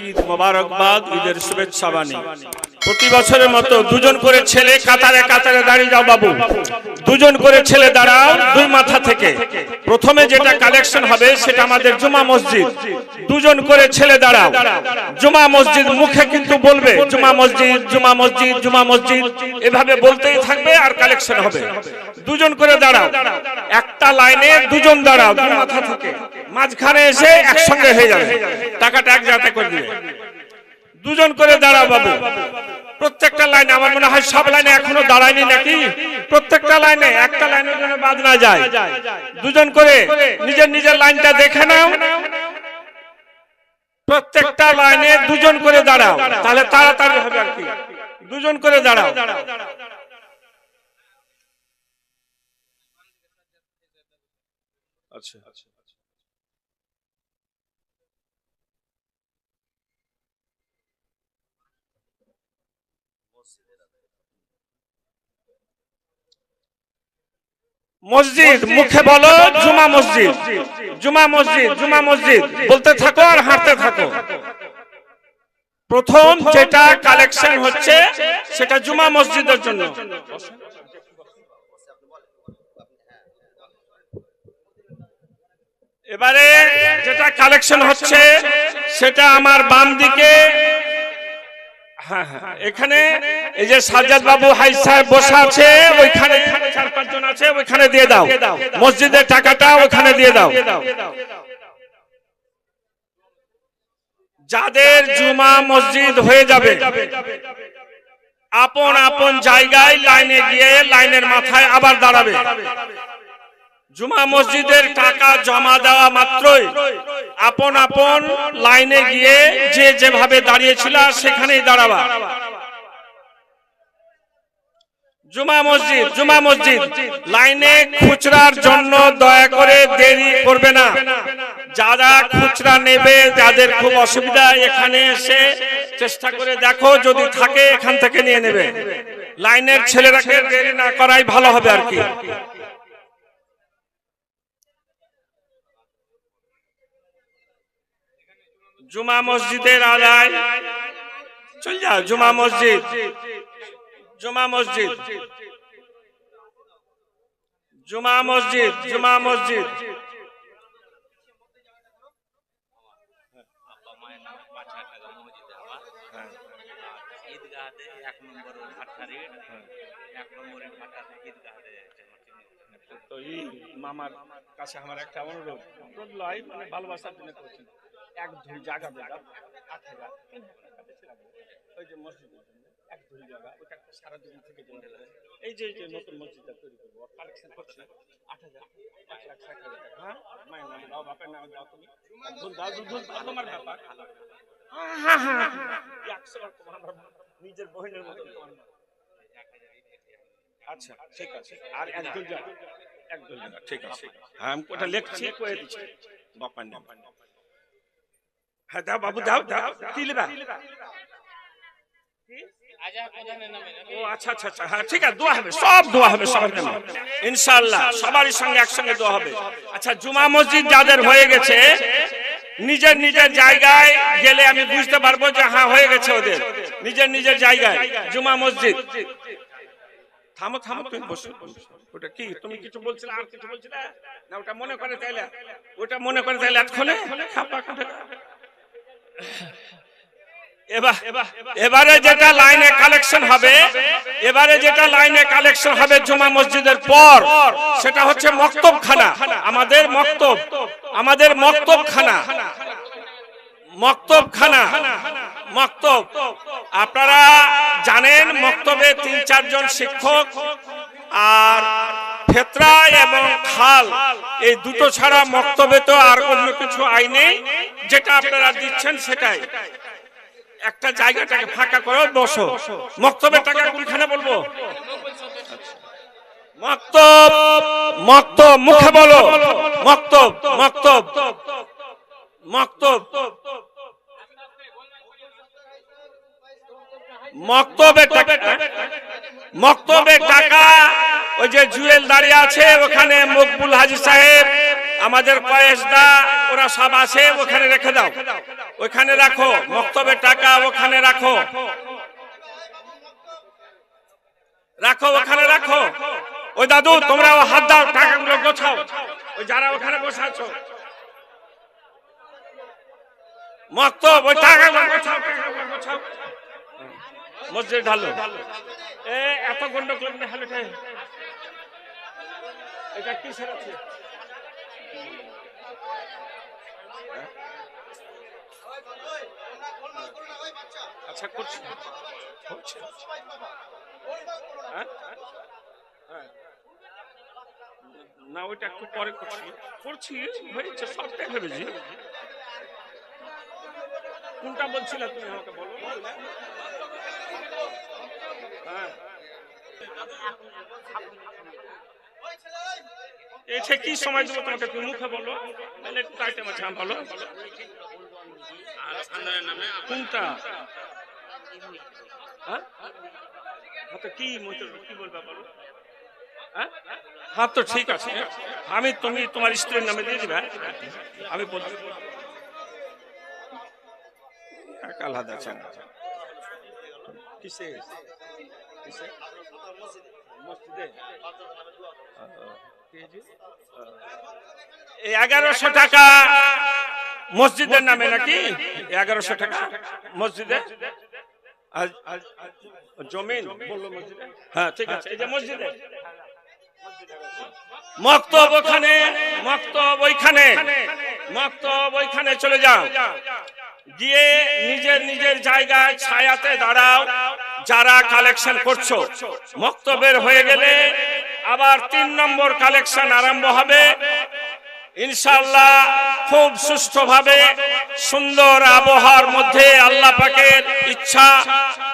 ঈদ মোবারকবাদ ঈদের শুভেচ্ছা বাণী। প্রতি বছরের মতো দুজন করে ছেলে কাতারে কাতারে দাঁড়িয়ে যাও বাবু। দুজন করে ছেলে দাঁড়াও দুই মাথা থেকে। প্রথমে যেটা কালেকশন হবে সেটা আমাদের জুমা মসজিদ। দুজন করে ছেলে দাঁড়াও। জুমা মসজিদ মুখে কিন্তু বলবে, জুমা মসজিদ জুমা মসজিদ জুমা মসজিদ। এভাবে বলতেই থাকবে আর কালেকশন হবে। দুজন করে দাঁড়াও। একটা লাইনে দুজন দাঁড়াও, দুই মাথা থেকে। মাঝখানে এসে একসঙ্গে হয়ে যাবে। টাকাটা এক জায়গাতে করে দিবে। দুজন করে দাঁড়াও বাবু। প্রত্যেকটা লাইনে, আমার মনে হয় সব লাইনে এখনও দাঁড়ায়নি নাকি? প্রত্যেকটা লাইনে, একটা লাইনের জন্য বাদ না যায়। দুজন করে নিজের নিজের লাইনটা দেখে নাও। প্রত্যেকটা লাইনে দুজন করে দাঁড়াও। তাহলে তাড়াতাড়ি হবে আর কি। দুজন করে দাঁড়াও। আচ্ছা। আচ্ছা মসজিদ মুখে বলো জুমা মসজিদ। জুমা মসজিদ জুমা মসজিদ। বলতে থাকো আর হাঁটতে থাকো। প্রথম যেটা কালেকশন হচ্ছে সেটা জুমা মসজিদের জন্য। এবারে যেটা কালেকশন হচ্ছে সেটা আমার বাম দিকে। হ্যাঁ হ্যাঁ এখানে এই যে সাজ্জাদ বাবু হাই সাহেব বসে আছে ওইখানে চার পাঁচজন আছে, ওইখানে দিয়ে দাও। মসজিদের টাকাটা ওখানে দিয়ে দাও। যাদের জুমা মসজিদ হয়ে যাবে, আপন আপন জায়গায় লাইনে গিয়ে লাইনের মাথায় আবার দাঁড়াবে। জুমা মসজিদের টাকা জমা দেওয়া মাত্রই আপন আপন লাইনে গিয়ে যে যেভাবে দাঁড়িয়েছিল সেখানেই দাঁড়াবা। জুমা মসজিদ জুমা মসজিদ লাইনে খুচরার জন্য দয়া করে দেরি করবে না। যারা খুচরা নেবে যাদের খুব অসুবিধা এখানে এসে চেষ্টা করে দেখো যদি থাকে এখান থেকে নিয়ে নেবে। লাইনের ছেলেরাকে দেরি না করাই ভালো হবে আর কি। জুমা মসজিদের আদায়। চল যা জুমা মসজিদ। জুমা মসজিদ। জুমা মসজিদ জুমা মসজিদ। মসজিদে তো এই মামার কাছে আমার একটা অনুরোধ। অনুরোধ লয় মানে ভালোবাসার জন্য করছেন। এক জায়গা জায়গা আট হাজার ওই যে মসজিদের জন্য এক ধুই জায়গা ওটা একটা সারা দিন থেকে জমে যাবে এই যে এই যে নতুন মসজিদটা তৈরি করব কালেকশন করছে আট হাজার পাঁচ লাখ ষাট হাজার টাকা। হ্যাঁ? মায়ের নাম দাও বাপের নাম দাও তুমি। দাও ধুল ধুল দাও তোমার ব্যাপার। একশো বার আমার নিজের বহিনের মতো তোমার আচ্ছা ঠিক আছে। আর একজন যাবে একজন যাবে ঠিক আছে হ্যাঁ আমি ওটা লিখছি কয়ে দিচ্ছি। বাপার নাম। হ্যাঁ দাও বাবু দাও দাও। কি লিবা? ও আচ্ছা আচ্ছা আচ্ছা। হ্যাঁ ঠিক আছে, দোয়া হবে, সব দোয়া হবে সবার জন্য। ইনশাআল্লাহ, সবারই সঙ্গে একসঙ্গে দোয়া হবে। আচ্ছা জুমা মসজিদ যাদের হয়ে গেছে, নিজের নিজের জায়গায় গেলে আমি বুঝতে পারব যে হ্যাঁ হয়ে গেছে ওদের। নিজের নিজের জায়গায়, জুমা মসজিদ। থামো থামো, তুমি বসো। ওটা কি? তুমি কিছু বলছিলে, আর কিছু বলছিলে? না, ওটা মনে করে তাইলে। ওটা মনে করে তাইলে এতক্ষণে? খাপা খাপা। এবার যেটা লাইনে কালেকশন হবে এবারে যেটা লাইনে কালেকশন হবে জুমা মসজিদের পর সেটা হচ্ছে মক্তব খানা আমাদের মক্তব আমাদের মক্তব খানা মক্তব খানা মক্তব। আপনারা জানেন মক্তবে তিন চারজন শিক্ষক আর ফেতরা এবং খাল। এই দুটো ছাড়া মক্তবে তো আর অন্য কিছু আইনে যেটা আপনারা দিচ্ছেন সেটাই। একটা জায়গাটাকে ফাঁকা করো বসো। মক্তবের টাকা কোনখানে বলব? মক্তব মক্তব, মুখে বলো। মক্তব মক্তব মক্তব। মক্তবের টাকা মক্তবের টাকা, ওই যে জুয়েল দাঁড়িয়ে আছে, ওখানে মকবুল হাজি সাহেব। আমাদের কয়েসদা ওরা সব আছে, ওখানে রেখে দাও। ওইখানে রাখো মক্তবের টাকা ওখানে রাখো। রাখো, ওখানে রাখো। ওই দাদু তোমরা হাত দাও, টাকাগুলো গোছাও। ওই যারা ওখানে বসে আছো। মক্তব, ওই টাকাগুলো গোছাও গোছাও। মসজিদ ঢালো। এ, এত গন্ডগোল না হলো এটা কিসের আছে আচ্ছা করছি হচ্ছে। হ্যাঁ? হ্যাঁ। না, ওইটা একটু পরে করছি করছি, হয়েছে, সবটাই ভেবেছি কোনটা বলছিলে তুমি আমাকে বলো হ্যাঁ এটা কি সময় দেবো তোমাকে? তুমি মুখে বলো। হ্যাঁ, বলো। কোনটা? হ্যাঁ? কি কি বলবা বলো? হ্যাঁ? তো ঠিক আছে। আমি তুমি তোমার স্ত্রীর নামে দিয়ে দিবে। আমি বলছি। কিসে? এগারোশো টাকা মসজিদের নামে নাকি? এগারোশো টাকা মসজিদে? জমিন? হ্যাঁ ঠিক আছে মসজিদে। মক্তব ওখানে, মক্তব ওইখানে মক্তব ওইখানে চলে যাও। গিয়ে নিজের নিজের জায়গায় ছায়াতে দাঁড়াও, যারা কালেকশন করছ। মক্তবের হয়ে গেলে আবার তিন নম্বর কালেকশন আরম্ভ হবে। ইনশাল্লাহ খুব সুষ্ঠুভাবে সুন্দর আবহাওয়ার মধ্যে আল্লাহ পাকের ইচ্ছা,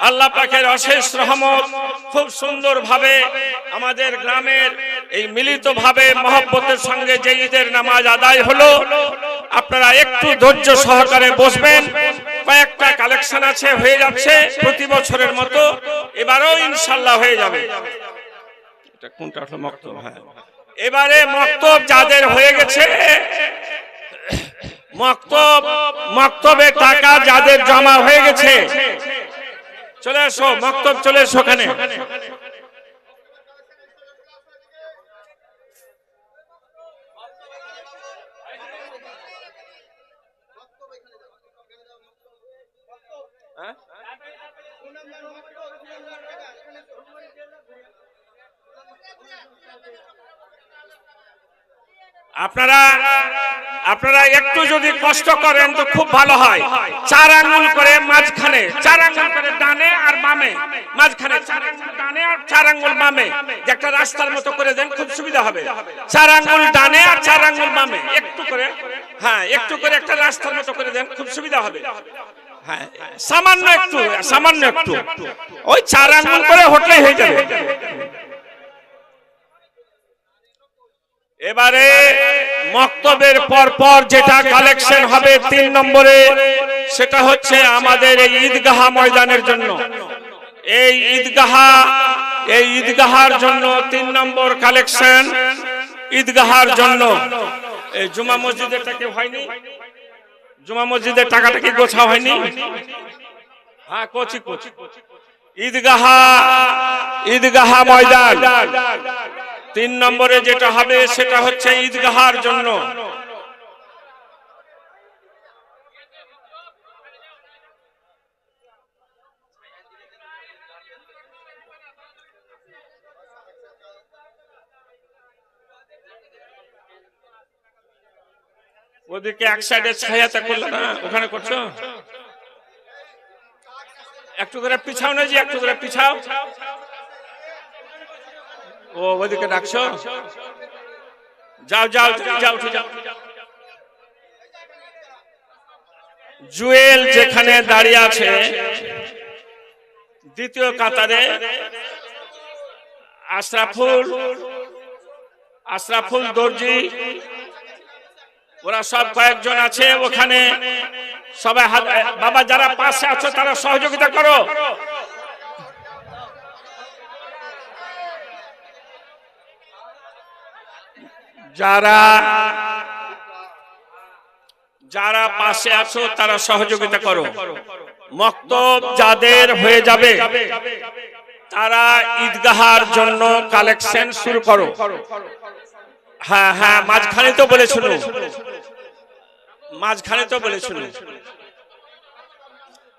আল্লাহ পাকের অশেষ রহমত খুব সুন্দরভাবে আমাদের গ্রামের এই মিলিতভাবে মহব্বতের সঙ্গে যে ঈদের নামাজ আদায় হলো, আপনারা একটু ধৈর্য সহকারে বসবেন। কয়েকটা কালেকশন আছে, হয়ে যাচ্ছে প্রতি বছরের মতো। এবারও ইনশাল্লাহ হয়ে যাবে। এটা কোনটা হলো মক্তব? হ্যাঁ। এবারে মক্তব যাদের হয়ে গেছে মক্তব মক্তবের টাকা যাদের জমা হয়ে গেছে। চলে এসো মক্তব চলে এসো ওখানে হ্যাঁ? আপনারা আপনারা একটু যদি কষ্ট করেন তো খুব ভালো হয়। চার আঙ্গুল করে মাঝখানে, চার আঙ্গুল করে ডানে আর বামে। মাঝখানে চার আঙ্গুল ডানে আর চার আঙ্গুল বামে। একটা রাস্তার মতো করে দেন, খুব সুবিধা হবে। চার আঙ্গুল ডানে আর চার আঙ্গুল বামে। একটু করে হ্যাঁ একটু করে একটা রাস্তার মতো করে দেন, খুব সুবিধা হবে। হ্যাঁ সামান্য একটু সামান্য একটু। ওই চার আঙ্গুল করে হোটেলে হয়ে যাবে। এবারে মক্তবের পর পর যেটা কালেকশন হবে তিন নম্বরে, সেটা হচ্ছে আমাদের এই ঈদগাহা ময়দানের জন্য। এই ঈদগাহা, এই ঈদগাহার জন্য তিন নম্বর কালেকশন ঈদগাহার জন্য। এই জুমা মসজিদের টাকা হয়নি? জুমা মসজিদের টাকাটা কি গোছা হয়নি? হ্যাঁ কচি কচি। ঈদগাহা ঈদগাহা ময়দান। তিন নম্বরে যেটা হবে, সেটা হচ্ছে ঈদগাহার জন্য। ওদিকে এক সাইডে ছায়াতে করল না? ওখানে করছ? একটু করে পিছাও না যে একটু করে পিছাও। ও ওদিকে ডাকছো? যাও যাও যাও জুয়েল যেখানে দাঁড়িয়ে আছে, দ্বিতীয় কাতারে, আশরাফুল আশরাফুল দর্জি, ওরা সব কয়েকজন আছে ওখানে। সবাই বাবা, যারা পাশে আছো, তারা সহযোগিতা করো। যারা যারা পাশে আছো, তারা সহযোগিতা করো। মক্তব যাদের হয়ে যাবে, তারা ঈদগাহার জন্য কালেকশন শুরু করো। হ্যাঁ হ্যাঁ মাঝখানে তো বলেছিল। মাঝখানে তো বলেছিল।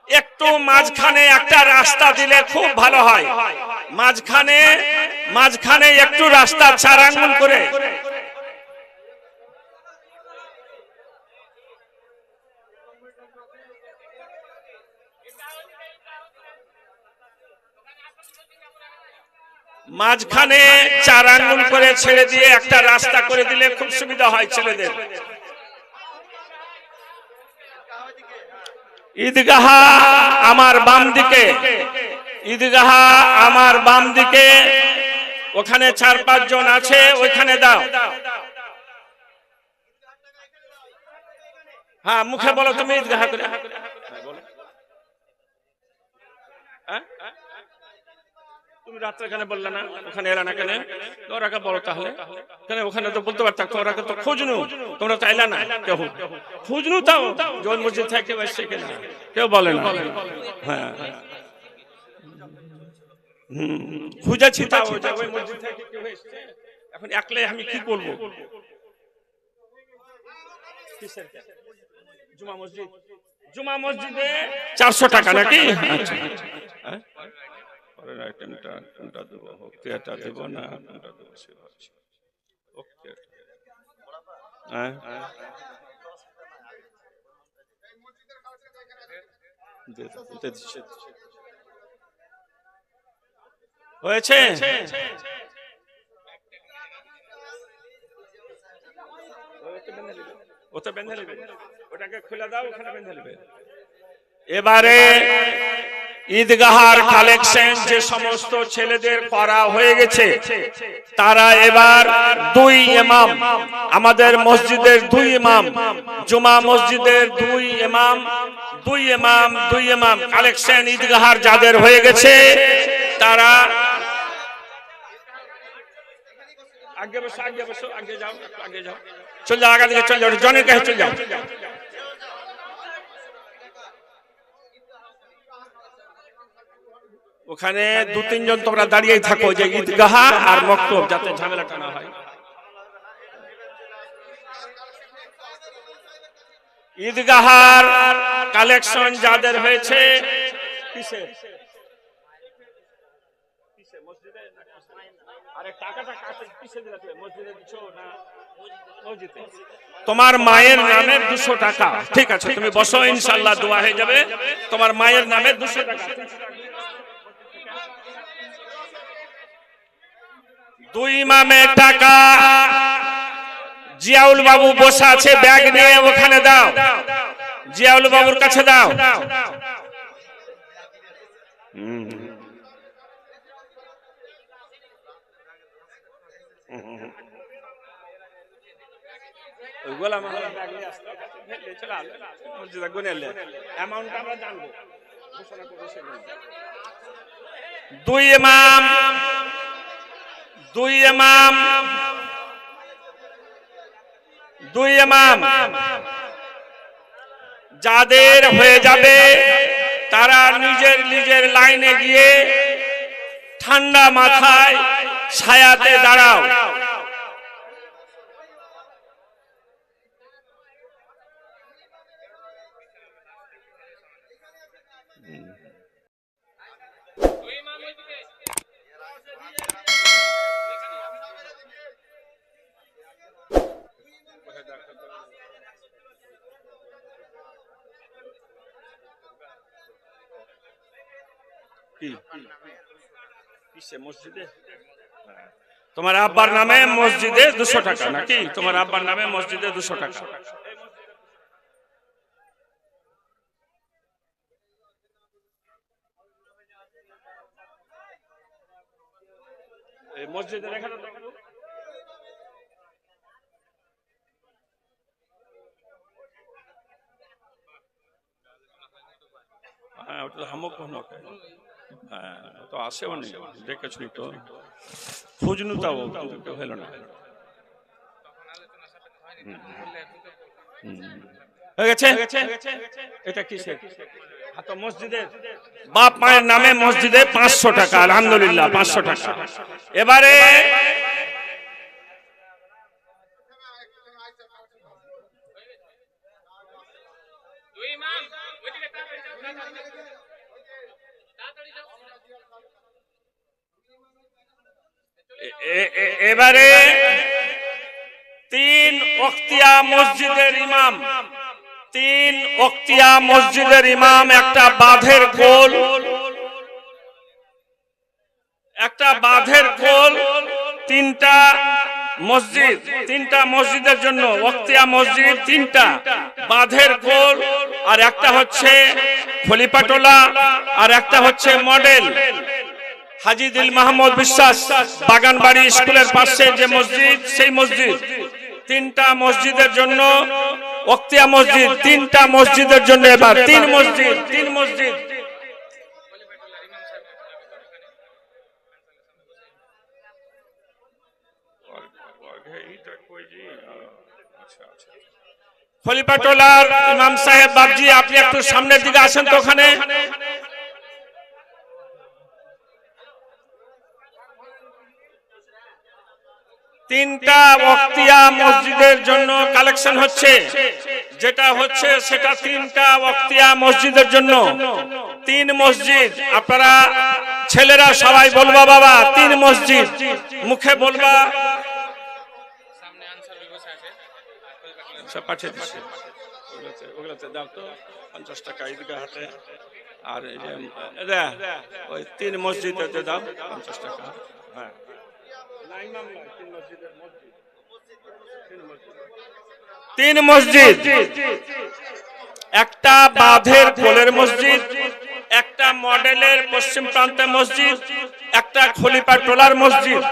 একটু মাঝখানে একটা রাস্তা দিলে খুব ভালো হয়। মাঝখানে মাঝখানে একটু রাস্তা চার করে। মাঝখানে চার আঙ্গুল করে ছেড়ে দিয়ে একটা রাস্তা করে দিলে খুব সুবিধা হয় ছেলেদের ঈদগাহা আমার বাম দিকে, ঈদগাহা আমার বাম দিকে, ওখানে চার পাঁচ জন আছে, ওইখানে দাও হ্যাঁ মুখে বলো তুমি ঈদগাহা করে। হ্যাঁ? তুমি রাত্রে এখানে বললে না ওখানে এলা না কেন? ওরাকে বলো তাহলে। কেন? ওখানে তো বলতে পারতাম ওরাকে তো খুঁজনু। তোমরা তো এলা না কেউ। খুঁজনু তাও জোন মসজিদ থেকে কেউ এসছে কিনা? কেউ বলে না। হ্যাঁ। হুম, খুঁজেছি তাও ওই মসজিদ থেকে কেউ এসছে। এখন একলাই আমি কি কিসের? জুমা মসজিদ। চারশো টাকা নাকি? আচ্ছা? পরের আইটেমটা কোনটা দেবো? হকিয়াটা দেবো না? কোনটা দেবো সে ভাবছি হকিয়াটা। হ্যাঁ। হয়েছে? ওটা বেঁধে নেবে। ওটাকে খুলে দাও, ওখানে বেঁধে নেবে। এবারে ঈদগাহার কালেকশন যে সমস্ত ছেলেদের করা হয়ে গেছে, তারা এবার দুই ইমাম। আমাদের মসজিদের দুই ইমাম, জুমা মসজিদের দুই ইমাম দুই ইমাম দুই ইমাম কালেকশন ঈদগাহার যাদের হয়ে গেছে, তারা আগে বসো আগে বসো, আগে যাও আগে যাও। চল যাও আগে চল যাও জনের কাছে চল যাও। ওখানে দু তিনজন তোমরা দাঁড়িয়েই থাকো যে ঈদগাহা আর মক্তব। যাতে ঝামেলাটা না হয়। ঈদগাহার কালেকশন যাদের হয়েছে? তোমার মায়ের নামে দুশো টাকা। ঠিক আছে তুমি বসো ইনশাল্লাহ দোয়া হয়ে যাবে। তোমার মায়ের নামে দুশো টাকা। দুই ইমামের টাকা জিয়াউল বাবু বসে আছে, ব্যাগ নিয়ে ওখানে দাও জিয়াউল বাবুর কাছে দাও। দুই ইমাম দুই এমাম দুই এমাম যাদের হয়ে যাবে, তারা নিজের নিজের লাইনে গিয়ে ঠান্ডা মাথায় ছায়াতে দাঁড়াও। কি? কিসে মসজিদে? তোমার আব্বার নামে মসজিদে দুশো টাকা নাকি? তোমার আব্বার নামে মসজিদে দুশো টাকা। মসজিদে রেখে দাও হ্যাঁ ওটা হামক হামক। হ্যাঁ তো আসেও নি দেখেছি তো। খুঁজনু তাও কিন্তু হলো না। হয়ে এটা কিসের? বাপ মায়ের নামে মসজিদে পাঁচশো টাকা আলহামদুলিল্লাহ পাঁচশো টাকা। এবারে এ- এ- এ- এবারে তিন অক্তিয়া মসজিদের ইমাম। তিন অক্তিয়া মসজিদের ইমাম, একটা বাঁধের কোল একটা বাঁধের কোল তিনটা মসজিদ। তিনটা মসজিদের জন্য অক্তিয়া মসজিদ তিনটা। বাঁধের কোল আর একটা হচ্ছে খলিপাটোলা আর একটা হচ্ছে মডেল। হাজি দিল মাহমুদ বিশ্বাস বাগানবাড়ি স্কুলের পাশে যে মসজিদ, সেই মসজিদ। তিনটা মসজিদের জন্য অক্তিয়া মসজিদ, তিনটা মসজিদের জন্য এবার তিন মসজিদ তিন মসজিদ। খলিফাটোলার ইমাম সাহেব বাবজি আপনি একটু সামনের দিকে আসেন তো ওখানে। তিনটা বক্তিয়া মসজিদের জন্য কালেকশন হচ্ছে। যেটা হচ্ছে সেটা তিনটা বক্তিয়া মসজিদের জন্য। তিন মসজিদ, আপনারা ছেলেরা সবাই বলবা, বাবা, তিন মসজিদ। মুখে বলবা। আর ওই তিন মসজিদে দাও, পঞ্চাশ টাকা। হ্যাঁ। তিন মসজিদ। একটা বাঁধের কোলের মসজিদ, একটা মডেলের পশ্চিম প্রান্তে মসজিদ, একটা খলিপা টোলার মসজিদ।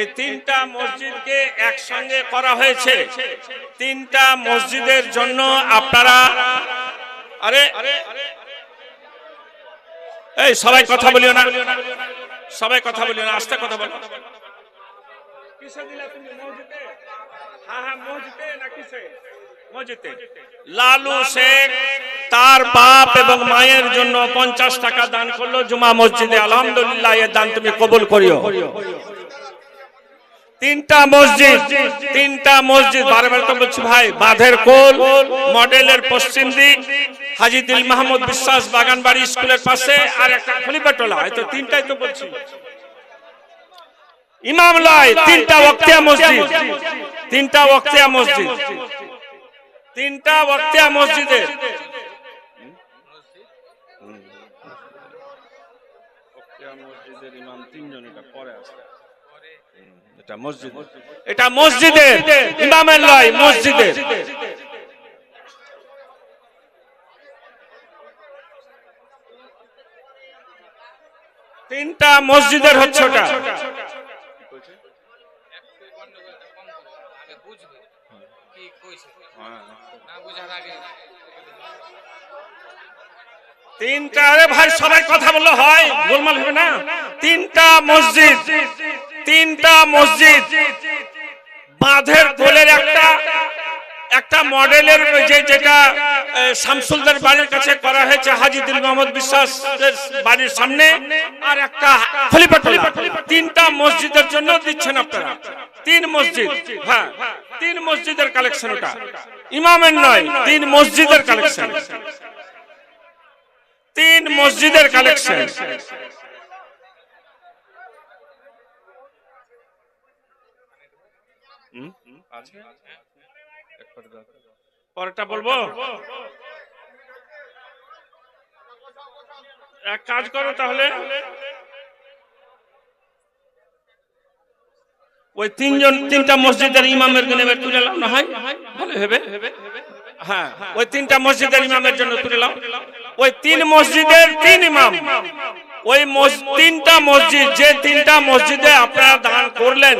এই তিনটা মসজিদকে একসঙ্গে করা হয়েছে। তিনটা মসজিদের জন্য আপনারা আরে এই সবাই কথা বলিও না। সবাই কথা বলিও না, আস্তে কথা বলো। কিসে দিলা তুমি মসজিদে হ্যাঁ হ্যাঁ মসজিদে না কিসে? মসজিদে লালু শেখ তার বাপ এবং মায়ের জন্য পঞ্চাশ টাকা দান করল জুমা মসজিদে। আলহামদুলিল্লাহ এর দান তুমি কবুল করিও। তিনটা মসজিদ তিনটা মসজিদ। বারে বারে তো বলছি ভাই বাঁধের কোল মডেলের পশ্চিম দিক হাজি দিল মাহমুদ বিশ্বাস বাগানবাড়ি স্কুলের পাশে আর একটা খলিফাটোলা এই তো তিনটাই তো বলছি। ইমাম লয় তিনটা ওয়াক্তিয়া মসজিদ। তিনটা ওয়াক্তিয়া মসজিদ। তিনটা ওয়াক্তিয়া মসজিদে। এটা মসজিদ। এটা মসজিদের ইমামের লয় মসজিদের তিনটা মসজিদের হচ্ছে ওটা আগে বুঝবে কি কইছে না বুঝার আগে তিনটা আরে ভাই সবাই কথা বললে হয় গোলমাল হবে না। তিনটা মসজিদ তিনটা মসজিদ বাঁধের কোলের একটা একটা মডেলের যে যেটা এ, বাড়ির কাছে করা হয়েছে হাজি দিল মোহাম্মদ বিশ্বাস বাড়ির সামনে আর একটা তিনটা মসজিদের জন্য দিচ্ছেন আপনারা। তিন মসজিদ। হ্যাঁ তিন মসজিদের কালেকশন ওটা। ইমামের নয় তিন মসজিদের কালেকশন তিন মসজিদের কালেকশন পরেরটা বলব? এক কাজ করো তাহলে। ওই তিনজন, তিনটা মসজিদের ইমামের জন্য তুলে নাও না হয়? ভালো হবে হ্যাঁ ওই তিনটা মসজিদের ইমামের জন্য তুলে নাও ওই তিন মসজিদের তিন ইমাম। ওই তিনটা মসজিদ, যে তিনটা মসজিদে আপনারা দান করলেন,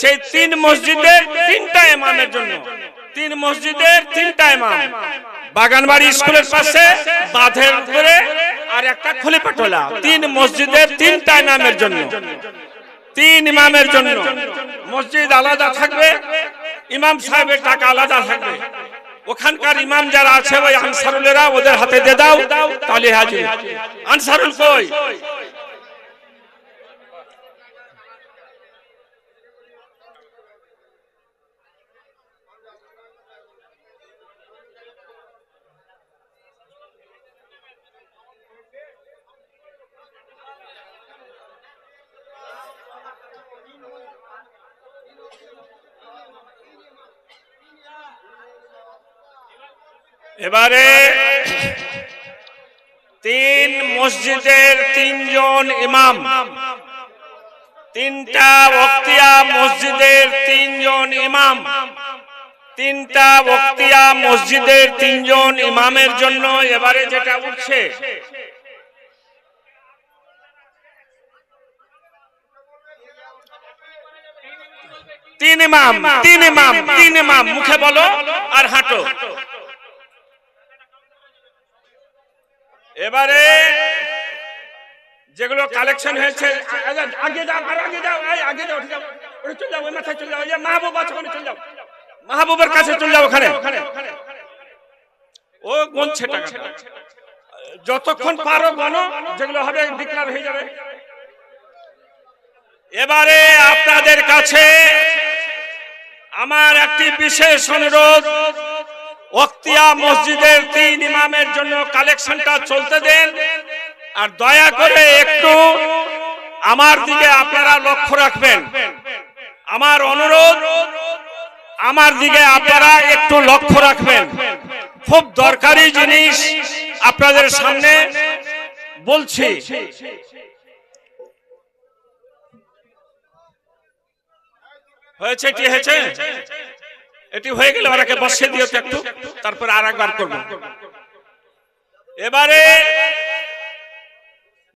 সেই তিন মসজিদের তিনটা ইমামের জন্য। তিন মসজিদের তিনটা ইমাম। বাগানবাড়ি স্কুলের পাশে, বাঁধের উপরে, আর একটা খলিপাটোলা তিন মসজিদের তিনটা ইমামের জন্য। তিন ইমামের জন্য মসজিদ আলাদা থাকবে, ইমাম সাহেবের টাকা আলাদা থাকবে। ওখানকার ইমাম যারা আছে, ওই আনসারুলেরা ওদের হাতে দিয়ে দাও, তাহলে আনসারুল কই? এবারে তিন মসজিদের তিনজন ইমাম। তিনটা বক্তিয়া মসজিদের তিনজন ইমাম। তিনটা বক্তিয়া মসজিদের তিনজন ইমামের জন্য এবারে যেটা উঠছে। তিন ইমাম তিন ইমাম তিন ইমাম, মুখে বলো আর হাঁটো। এবারে যেগুলো কালেকশন হয়েছে, আগে যাও, আর আগে যাও, এই, আগে যাও যাও। ওরে চলে যাও, ওই মাথায় চলে যাও মাহবুব আছে ওখানে, চলে যাও। মাহবুবের কাছে চলে যাও ওখানে। ও গনছে টাকাটা যতক্ষণ পারো গনো যেগুলো হবে ডিক্লার হয়ে যাবে। এবারে আপনাদের কাছে আমার একটি বিশেষ অনুরোধ। অক্তিয়া মসজিদের তিন ইমামের জন্য কালেকশনটা চলতে দেন। আর দয়া করে একটু আমার দিকে আপনারা লক্ষ্য রাখবেন। আমার অনুরোধ, আমার দিকে আপনারা একটু লক্ষ্য রাখবেন। খুব দরকারি জিনিস আপনাদের সামনে বলছি। হয়েছে কি হয়েছে? এটি হয়ে গেলে ওনাকে বসিয়ে দিও একটু তারপরে আর একবার করব। এবারে